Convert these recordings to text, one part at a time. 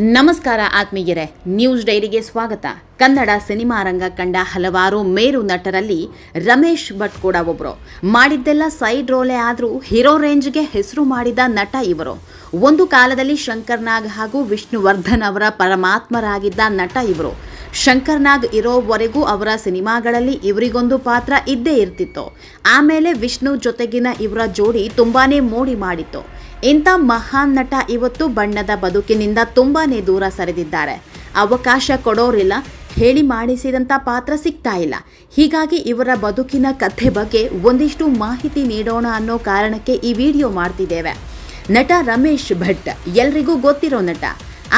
ನಮಸ್ಕಾರ ಆತ್ಮೀಯರೇ, ನ್ಯೂಸ್ ಡೈರಿಗೆ ಸ್ವಾಗತ. ಕನ್ನಡ ಸಿನಿಮಾ ರಂಗ ಕಂಡ ಹಲವಾರು ಮೇರು ನಟರಲ್ಲಿ ರಮೇಶ್ ಭಟ್ ಕೂಡ ಒಬ್ಬರು ಮಾಡಿದ್ದೆಲ್ಲ ಸೈಡ್ ರೋಲೆ ಆದರೂ ಹೀರೋ ರೇಂಜ್ಗೆ ಹೆಸರು ಮಾಡಿದ ನಟ ಇವರು. ಒಂದು ಕಾಲದಲ್ಲಿ ಶಂಕರ್ನಾಗ್ ಹಾಗೂ ವಿಷ್ಣುವರ್ಧನ್ ಅವರ ಪರಮಾತ್ಮರಾಗಿದ್ದ ನಟ ಇವರು. ಶಂಕರ್ನಾಗ್ ಇರೋವರೆಗೂ ಅವರ ಸಿನಿಮಾಗಳಲ್ಲಿ ಇವರಿಗೊಂದು ಪಾತ್ರ ಇದ್ದೇ ಇರ್ತಿತ್ತು. ಆಮೇಲೆ ವಿಷ್ಣು ಜೊತೆಗಿನ ಇವರ ಜೋಡಿ ತುಂಬಾನೇ ಮೋಡಿ ಮಾಡಿತ್ತು. ಇಂಥ ಮಹಾನ್ ನಟ ಇವತ್ತು ಬಣ್ಣದ ಬದುಕಿನಿಂದ ತುಂಬಾ ದೂರ ಸರಿದಿದ್ದಾರೆ. ಅವಕಾಶ ಕೊಡೋರಿಲ್ಲ, ಹೇಳಿ ಮಾಡಿಸಿದಂಥ ಪಾತ್ರ ಸಿಗ್ತಾ ಇಲ್ಲ. ಹೀಗಾಗಿ ಇವರ ಬದುಕಿನ ಕಥೆ ಬಗ್ಗೆ ಒಂದಿಷ್ಟು ಮಾಹಿತಿ ನೀಡೋಣ ಅನ್ನೋ ಕಾರಣಕ್ಕೆ ಈ ವಿಡಿಯೋ ಮಾಡ್ತಿದ್ದೇವೆ. ನಟ ರಮೇಶ್ ಭಟ್, ಎಲ್ರಿಗೂ ಗೊತ್ತಿರೋ ನಟ.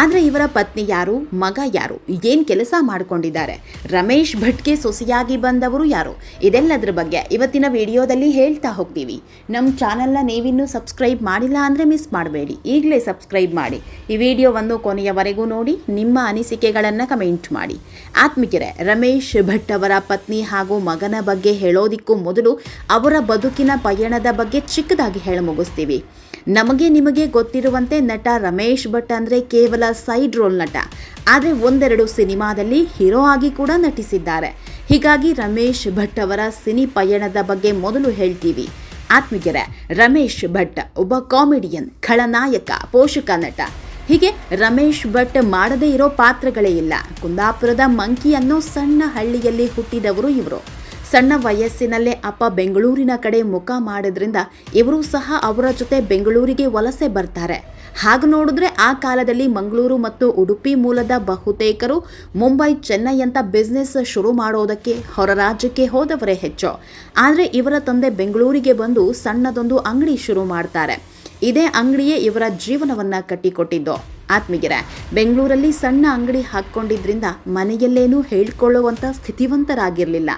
ಆದರೆ ಇವರ ಪತ್ನಿ ಯಾರು? ಮಗ ಯಾರು? ಏನು ಕೆಲಸ ಮಾಡಿಕೊಂಡಿದ್ದಾರೆ? ರಮೇಶ್ ಭಟ್ಗೆ ಸೊಸೆಯಾಗಿ ಬಂದವರು ಯಾರು? ಇದೆಲ್ಲದರ ಬಗ್ಗೆ ಇವತ್ತಿನ ವಿಡಿಯೋದಲ್ಲಿ ಹೇಳ್ತಾ ಹೋಗ್ತೀವಿ. ನಮ್ಮ ಚಾನಲ್ನ ನೀವಿನ್ನೂ ಸಬ್ಸ್ಕ್ರೈಬ್ ಮಾಡಿಲ್ಲ ಅಂದರೆ ಮಿಸ್ ಮಾಡಬೇಡಿ. ಈಗಲೇ ಸಬ್ಸ್ಕ್ರೈಬ್ ಮಾಡಿ. ಈ ವಿಡಿಯೋವನ್ನು ಕೊನೆಯವರೆಗೂ ನೋಡಿ, ನಿಮ್ಮ ಅನಿಸಿಕೆಗಳನ್ನು ಕಮೆಂಟ್ ಮಾಡಿ. ಆತ್ಮಿಕರೆ, ರಮೇಶ್ ಭಟ್ ಅವರ ಪತ್ನಿ ಹಾಗೂ ಮಗನ ಬಗ್ಗೆ ಹೇಳೋದಿಕ್ಕೂ ಮೊದಲು ಅವರ ಬದುಕಿನ ಪಯಣದ ಬಗ್ಗೆ ಚಿಕ್ಕದಾಗಿ ಹೇಳ ಮುಗಿಸ್ತೀವಿ ನಮಗೆ ನಿಮಗೆ ಗೊತ್ತಿರುವಂತೆ ನಟ ರಮೇಶ್ ಭಟ್ ಅಂದರೆ ಕೇವಲ ಸೈಡ್ ರೋಲ್ ನಟ. ಆದರೆ ಒಂದೆರಡು ಸಿನಿಮಾದಲ್ಲಿ ಹೀರೋ ಆಗಿ ಕೂಡ ನಟಿಸಿದ್ದಾರೆ. ಹೀಗಾಗಿ ರಮೇಶ್ ಭಟ್ ಅವರ ಸಿನಿ ಪಯಣದ ಬಗ್ಗೆ ಮೊದಲು ಹೇಳ್ತೀವಿ. ಆತ್ಮಿಗೆರೆ ರಮೇಶ್ ಭಟ್ ಒಬ್ಬ ಕಾಮಿಡಿಯನ್, ಖಳನಾಯಕ, ಪೋಷಕ ನಟ. ಹೀಗೆ ರಮೇಶ್ ಭಟ್ ಮಾಡದೇ ಇರೋ ಪಾತ್ರಗಳೇ ಇಲ್ಲ. ಕುಂದಾಪುರದ ಮಂಕಿಯನ್ನು ಸಣ್ಣ ಹಳ್ಳಿಯಲ್ಲಿ ಹುಟ್ಟಿದವರು ಇವರು. ಸಣ್ಣ ವಯಸ್ಸಿನಲ್ಲೇ ಅಪ್ಪ ಬೆಂಗಳೂರಿನ ಕಡೆ ಮುಖ ಮಾಡಿದ್ರಿಂದ ಇವರು ಸಹ ಅವರ ಜೊತೆ ಬೆಂಗಳೂರಿಗೆ ವಲಸೆ ಬರ್ತಾರೆ. ಹಾಗೆ ನೋಡಿದ್ರೆ ಆ ಕಾಲದಲ್ಲಿ ಮಂಗಳೂರು ಮತ್ತು ಉಡುಪಿ ಮೂಲದ ಬಹುತೇಕರು ಮುಂಬೈ ಚೆನ್ನೈ ಅಂತ ಬಿಸ್ನೆಸ್ ಶುರು ಮಾಡೋದಕ್ಕೆ ಹೊರ ರಾಜ್ಯಕ್ಕೆ ಹೋದವರೇ ಹೆಚ್ಚು. ಆದರೆ ಇವರ ತಂದೆ ಬೆಂಗಳೂರಿಗೆ ಬಂದು ಸಣ್ಣದೊಂದು ಅಂಗಡಿ ಶುರು ಮಾಡ್ತಾರೆ. ಇದೇ ಅಂಗಡಿಯೇ ಇವರ ಜೀವನವನ್ನು ಕಟ್ಟಿಕೊಟ್ಟಿದ್ದು. ಆತ್ಮೀಗೆರೆ ಬೆಂಗಳೂರಲ್ಲಿ ಸಣ್ಣ ಅಂಗಡಿ ಹಾಕ್ಕೊಂಡಿದ್ರಿಂದ ಮನೆಯಲ್ಲೇನೂ ಹೇಳ್ಕೊಳ್ಳುವಂಥ ಸ್ಥಿತಿವಂತರಾಗಿರಲಿಲ್ಲ.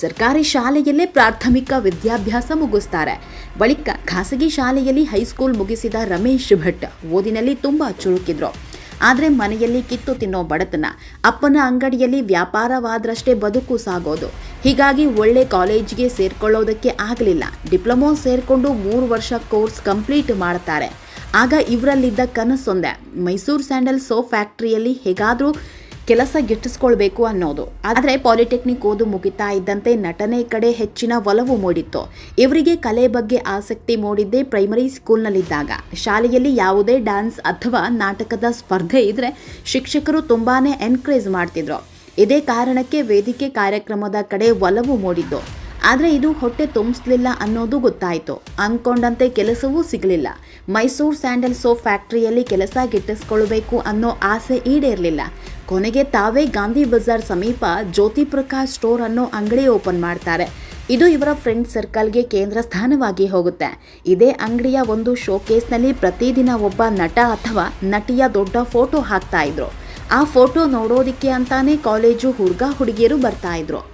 ಸರ್ಕಾರಿ ಶಾಲೆಯಲ್ಲೇ ಪ್ರಾಥಮಿಕ ವಿದ್ಯಾಭ್ಯಾಸ ಮುಗಿಸ್ತಾರೆ. ಬಳಿಕ ಖಾಸಗಿ ಶಾಲೆಯಲ್ಲಿ ಹೈಸ್ಕೂಲ್ ಮುಗಿಸಿದ ರಮೇಶ್ ಭಟ್ ಓದಿನಲ್ಲಿ ತುಂಬ ಚುರುಕಿದ್ರು. ಆದರೆ ಮನೆಯಲ್ಲಿ ಕಿತ್ತು ತಿನ್ನೋ ಬಡತನ. ಅಪ್ಪನ ಅಂಗಡಿಯಲ್ಲಿ ವ್ಯಾಪಾರವಾದ್ರಷ್ಟೇ ಬದುಕು ಸಾಗೋದು. ಹೀಗಾಗಿ ಒಳ್ಳೆ ಕಾಲೇಜ್ಗೆ ಸೇರ್ಕೊಳ್ಳೋದಕ್ಕೆ ಆಗಲಿಲ್ಲ. ಡಿಪ್ಲೊಮೋ ಸೇರಿಕೊಂಡು ಮೂರು ವರ್ಷ ಕೋರ್ಸ್ ಕಂಪ್ಲೀಟ್ ಮಾಡ್ತಾರೆ. ಆಗ ಇವರಲ್ಲಿದ್ದ ಕನಸೊಂದೆ. ಮೈಸೂರು ಸ್ಯಾಂಡಲ್ ಸೋಪ್ ಫ್ಯಾಕ್ಟ್ರಿಯಲ್ಲಿ ಹೇಗಾದರೂ ಕೆಲಸ ಗಿಟ್ಟಿಸ್ಕೊಳ್ಬೇಕು ಅನ್ನೋದು. ಆದರೆ ಪಾಲಿಟೆಕ್ನಿಕ್ ಓದು ಮುಗಿತಾ ಇದ್ದಂತೆ ನಟನೆ ಕಡೆ ಹೆಚ್ಚಿನ ಒಲವು ಮೂಡಿತ್ತು. ಇವರಿಗೆ ಕಲೆ ಬಗ್ಗೆ ಆಸಕ್ತಿ ಮೂಡಿದ್ದೇ ಪ್ರೈಮರಿ ಸ್ಕೂಲ್ನಲ್ಲಿದ್ದಾಗ ಶಾಲೆಯಲ್ಲಿ ಯಾವುದೇ ಡ್ಯಾನ್ಸ್ ಅಥವಾ ನಾಟಕದ ಸ್ಪರ್ಧೆ ಇದ್ರೆ ಶಿಕ್ಷಕರು ತುಂಬಾ ಎನ್ಕರೇಜ್ ಮಾಡ್ತಿದ್ರು. ಇದೇ ಕಾರಣಕ್ಕೆ ವೇದಿಕೆ ಕಾರ್ಯಕ್ರಮದ ಕಡೆ ಒಲವು ಮೂಡಿದ್ದು ಆದರೆ ಇದು ಹೊಟ್ಟೆ ತುಂಬಿಸ್ಲಿಲ್ಲ ಅನ್ನೋದು ಗೊತ್ತಾಯಿತು. ಅಂದ್ಕೊಂಡಂತೆ ಕೆಲಸವೂ ಸಿಗಲಿಲ್ಲ. ಮೈಸೂರು ಸ್ಯಾಂಡಲ್ ಸೋಪ್ ಫ್ಯಾಕ್ಟ್ರಿಯಲ್ಲಿ ಕೆಲಸ ಗಿಟ್ಟಿಸ್ಕೊಳ್ಬೇಕು ಅನ್ನೋ ಆಸೆ ಈಡೇರಲಿಲ್ಲ. ಕೊನೆಗೆ ತಾವೇ ಗಾಂಧಿ ಬಜಾರ್ ಸಮೀಪ ಜ್ಯೋತಿ ಪ್ರಕಾಶ್ ಸ್ಟೋರ್ ಅನ್ನೋ ಅಂಗಡಿ ಓಪನ್ ಮಾಡ್ತಾರೆ. ಇದು ಇವರ ಫ್ರೆಂಡ್ ಸರ್ಕಲ್ಗೆ ಕೇಂದ್ರ ಸ್ಥಾನವಾಗಿ ಹೋಗುತ್ತೆ. ಇದೇ ಅಂಗಡಿಯ ಒಂದು ಶೋಕೇಸ್ನಲ್ಲಿ ಪ್ರತಿದಿನ ಒಬ್ಬ ನಟ ಅಥವಾ ನಟಿಯ ದೊಡ್ಡ ಫೋಟೋ ಹಾಕ್ತಾ ಇದ್ರು. ಆ ಫೋಟೋ ನೋಡೋದಿಕ್ಕೆ ಅಂತಾನೆ ಕಾಲೇಜು ಹುಡುಗ ಹುಡುಗಿಯರು ಬರ್ತಾ ಇದ್ರು.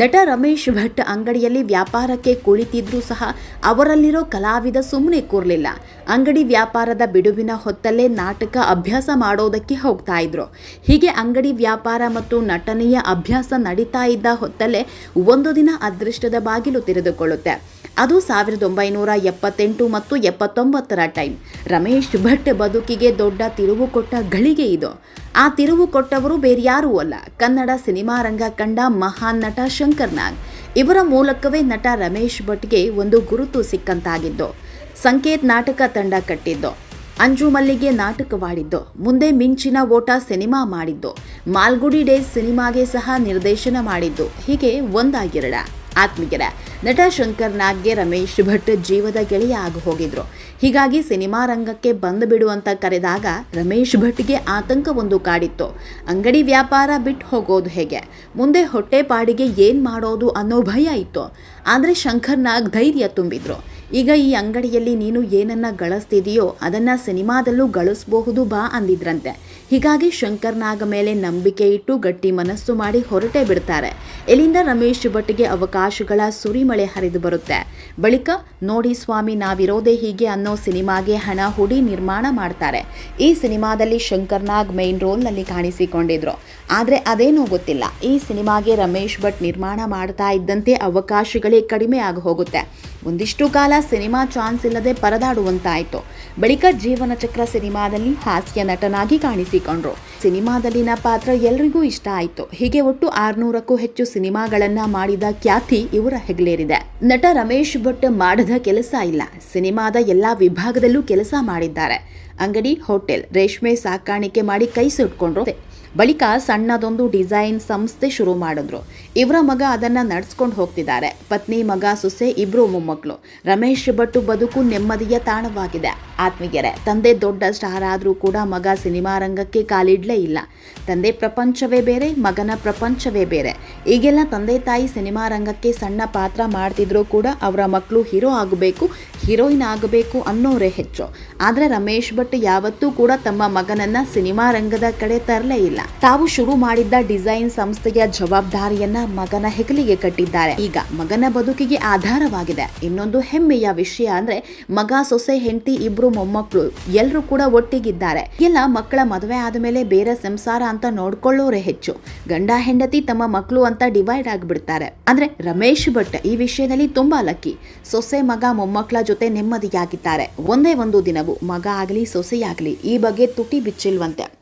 ನಟ ರಮೇಶ್ ಭಟ್ ಅಂಗಡಿಯಲ್ಲಿ ವ್ಯಾಪಾರಕ್ಕೆ ಕುಳಿತಿದ್ರೂ ಸಹ ಅವರಲ್ಲಿರೋ ಕಲಾವಿದ ಸುಮ್ಮನೆ ಕೂರಲಿಲ್ಲ. ಅಂಗಡಿ ವ್ಯಾಪಾರದ ಬಿಡುವಿನ ಹೊತ್ತಲ್ಲೇ ನಾಟಕ ಅಭ್ಯಾಸ ಮಾಡೋದಕ್ಕೆ ಹೋಗ್ತಾ ಇದ್ರು. ಹೀಗೆ ಅಂಗಡಿ ವ್ಯಾಪಾರ ಮತ್ತು ನಟನೆಯ ಅಭ್ಯಾಸ ನಡೀತಾ ಇದ್ದ ಹೊತ್ತಲ್ಲೇ ಒಂದು ದಿನ ಅದೃಷ್ಟದ ಬಾಗಿಲು ತೆರೆದುಕೊಳ್ಳುತ್ತೆ. ಅದು ಸಾವಿರದ ಒಂಬೈನೂರ ಎಪ್ಪತ್ತೆಂಟು ಮತ್ತು ಎಪ್ಪತ್ತೊಂಬತ್ತರ ಟೈಮ್. ರಮೇಶ್ ಭಟ್ ಬದುಕಿಗೆ ದೊಡ್ಡ ತಿರುವು ಕೊಟ್ಟ ಗಳಿಗೆ ಇದು. ಆ ತಿರುವು ಕೊಟ್ಟವರು ಬೇರ್ಯಾರೂ ಅಲ್ಲ. ಕನ್ನಡ ಸಿನಿಮಾ ರಂಗ ಕಂಡ ಮಹಾನ್ ನಟ ಶಂಕರ್ ನಾಗ್. ಇವರ ಮೂಲಕವೇ ನಟ ರಮೇಶ್ ಭಟ್ಗೆ ಒಂದು ಗುರುತು ಸಿಕ್ಕಂತಾಗಿದ್ದು. ಸಂಕೇತ್ ನಾಟಕ ತಂಡ ಕಟ್ಟಿದ್ದು. ಅಂಜು ಮಲ್ಲಿಗೆ ನಾಟಕವಾಡಿದ್ದು. ಮುಂದೆ ಮಿಂಚಿನ ಓಟ ಸಿನಿಮಾ ಮಾಡಿದ್ದು. ಮಾಲ್ಗುಡಿ ಡೇಸ್ ಸಿನಿಮಾಗೆ ಸಹ ನಿರ್ದೇಶನ ಮಾಡಿದ್ದು. ಹೀಗೆ ಒಂದಾಗಿರಡ ಆತ್ಮೀಯರ ನಟ ಶಂಕರ್ ನಾಗ್ಗೆ ರಮೇಶ್ ಭಟ್ ಜೀವದ ಗೆಳೆಯ ಆಗಿ ಹೋಗಿದ್ರು. ಹೀಗಾಗಿ ಸಿನಿಮಾ ರಂಗಕ್ಕೆ ಬಂದು ಬಿಡುವಂತ ಕರೆದಾಗ ರಮೇಶ್ ಭಟ್ಗೆ ಆತಂಕ ಒಂದು ಕಾಡಿತ್ತು. ಅಂಗಡಿ ವ್ಯಾಪಾರ ಬಿಟ್ಟು ಹೋಗೋದು ಹೇಗೆ? ಮುಂದೆ ಹೊಟ್ಟೆ ಪಾಡಿಗೆ ಏನು ಮಾಡೋದು ಅನ್ನೋ ಭಯ ಇತ್ತು. ಆದರೆ ಶಂಕರ್ ನಾಗ್ ಧೈರ್ಯ ತುಂಬಿದ್ರು. ಈಗ ಈ ಅಂಗಡಿಯಲ್ಲಿ ನೀನು ಏನನ್ನ ಗಳಿಸ್ತಿದೆಯೋ ಅದನ್ನ ಸಿನಿಮಾದಲ್ಲೂ ಗಳಿಸಬಹುದು ಬಾ ಅಂದಿದ್ರಂತೆ. ಹೀಗಾಗಿ ಶಂಕರ್ ನಾಗ ಮೇಲೆ ನಂಬಿಕೆ ಇಟ್ಟು ಗಟ್ಟಿ ಮನಸ್ಸು ಮಾಡಿ ಹೊರಟೇ ಬಿಡ್ತಾರೆ. ಇಲ್ಲಿಂದ ರಮೇಶ್ ಭಟ್ಗೆ ಅವಕಾಶಗಳ ಸುರಿಮಳೆ ಹರಿದು ಬರುತ್ತೆ. ಬಳಿಕ ನೋಡಿ ಸ್ವಾಮಿ ನಾವಿರೋದೇ ಹೀಗೆ ಅನ್ನೋ ಸಿನಿಮಾಗೆ ಹಣ ಹೂಡಿ ನಿರ್ಮಾಣ ಮಾಡ್ತಾರೆ. ಈ ಸಿನಿಮಾದಲ್ಲಿ ಶಂಕರ್ ನಾಗ್ ಮೈನ್ ರೋಲ್ನಲ್ಲಿ ಕಾಣಿಸಿಕೊಂಡಿದ್ರು. ಆದರೆ ಅದೇನೋ ಗೊತ್ತಿಲ್ಲ. ಈ ಸಿನಿಮಾಗೆ ರಮೇಶ್ ಭಟ್ ನಿರ್ಮಾಣ ಮಾಡ್ತಾ ಇದ್ದಂತೆ ಅವಕಾಶಗಳೇ ಕಡಿಮೆ ಆಗಿ ಹೋಗುತ್ತೆ. ಒಂದಿಷ್ಟು ಕಾಲ ಸಿನಿಮಾ ಚಾನ್ಸ್ ಇಲ್ಲದೆ ಪರದಾಡುವಂತಾಯಿತು. ಬಳಿಕ ಜೀವನ ಚಕ್ರ ಸಿನಿಮಾದಲ್ಲಿ ಹಾಸ್ಯ ನಟನಾಗಿ ಕಾಣಿಸಿಕೊಂಡ್ರು. ಸಿನಿಮಾದಲ್ಲಿನ ಪಾತ್ರ ಎಲ್ರಿಗೂ ಇಷ್ಟ ಆಯಿತು. ಹೀಗೆ ಒಟ್ಟು ಆರ್ನೂರಕ್ಕೂ ಹೆಚ್ಚು ಸಿನಿಮಾಗಳನ್ನ ಮಾಡಿದ ಖ್ಯಾತಿ ಇವರ ಹೆಗಲೇರಿದೆ. ನಟ ರಮೇಶ್ ಭಟ್ ಮಾಡದ ಕೆಲಸ ಇಲ್ಲ. ಸಿನಿಮಾದ ಎಲ್ಲಾ ವಿಭಾಗದಲ್ಲೂ ಕೆಲಸ ಮಾಡಿದ್ದಾರೆ. ಅಂಗಡಿ, ಹೋಟೆಲ್, ರೇಷ್ಮೆ ಸಾಕಾಣಿಕೆ ಮಾಡಿ ಕೈ ಸುಟ್ಕೊಂಡ್ರು. ಬಳಿಕ ಸಣ್ಣದೊಂದು ಡಿಸೈನ್ ಸಂಸ್ಥೆ ಶುರು ಮಾಡಿದ್ರು. ಇವರ ಮಗ ಅದನ್ನ ನಡೆಸ್ಕೊಂಡು ಹೋಗ್ತಿದ್ದಾರೆ. ಪತ್ನಿ, ಮಗ, ಸೊಸೆ, ಇಬ್ರು ಮೊಮ್ಮಕ್ಕಳು ರಮೇಶ್ ಭಟ್ ಬದುಕು ನೆಮ್ಮದಿಯ ತಾಣವಾಗಿದೆ. ಆತ್ಮೀಯರೆ, ತಂದೆ ದೊಡ್ಡ ಸ್ಟಾರ್ ಆದರೂ ಕೂಡ ಮಗ ಸಿನಿಮಾ ರಂಗಕ್ಕೆ ಕಾಲಿಡ್ಲೇ ಇಲ್ಲ. ತಂದೆ ಪ್ರಪಂಚವೇ ಬೇರೆ, ಮಗನ ಪ್ರಪಂಚವೇ ಬೇರೆ. ಈಗೆಲ್ಲ ತಂದೆ ತಾಯಿ ಸಿನಿಮಾ ರಂಗಕ್ಕೆ ಸಣ್ಣ ಪಾತ್ರ ಮಾಡ್ತಿದ್ರು ಕೂಡ ಅವರ ಮಕ್ಕಳು ಹೀರೋ ಆಗಬೇಕು, ಹೀರೋಯಿನ್ ಆಗಬೇಕು ಅನ್ನೋರೇ ಹೆಚ್ಚು. ಆದರೆ ರಮೇಶ್ ಭಟ್ ಯಾವತ್ತೂ ಕೂಡ ತಮ್ಮ ಮಗನನ್ನು ಸಿನಿಮಾ ರಂಗದ ಕಡೆ ತರಲೇ ಇಲ್ಲ. ತಾವು ಶುರು ಮಾಡಿದ್ದ ಡಿಸೈನ್ ಸಂಸ್ಥೆಯ ಜವಾಬ್ದಾರಿಯನ್ನ ಮಗನ ಹೆಗಲಿಗೆ ಕಟ್ಟಿದ್ದಾರೆ. ಈಗ ಮಗನ ಬದುಕಿಗೆ ಆಧಾರವಾಗಿದೆ. ಇನ್ನೊಂದು ಹೆಮ್ಮೆಯ ವಿಷಯ ಅಂದ್ರೆ ಮಗ, ಸೊಸೆ, ಹೆಂಡತಿ, ಇಬ್ರು ಮೊಮ್ಮಕ್ಕಳು ಎಲ್ಲರೂ ಕೂಡ ಒಟ್ಟಿಗಿದ್ದಾರೆ. ಎಲ್ಲ ಮಕ್ಕಳ ಮದುವೆ ಆದಮೇಲೆ ಬೇರೆ ಸಂಸಾರ ಅಂತ ನೋಡ್ಕೊಳ್ಳೋರೇ ಹೆಚ್ಚು. ಗಂಡ, ಹೆಂಡತಿ ತಮ್ಮ ಮಕ್ಕಳು ಅಂತ ಡಿವೈಡ್ ಆಗಿಬಿಡ್ತಾರೆ. ಅಂದ್ರೆ ರಮೇಶ್ ಭಟ್ ಈ ವಿಷಯದಲ್ಲಿ ತುಂಬಾ ಲಕ್ಕಿ. ಸೊಸೆ, ಮಗ ಮೊಮ್ಮಕ್ಕಳ ಜೊತೆ ನೆಮ್ಮದಿಯಾಗಿದ್ದಾರೆ. ಒಂದೇ ಒಂದು ದಿನವೂ ಮಗ ಆಗಲಿ, ಸೊಸೆಯಾಗಲಿ ಈ ಬಗ್ಗೆ ತುಟಿ ಬಿಚ್ಚಿಲ್ವಂತೆ.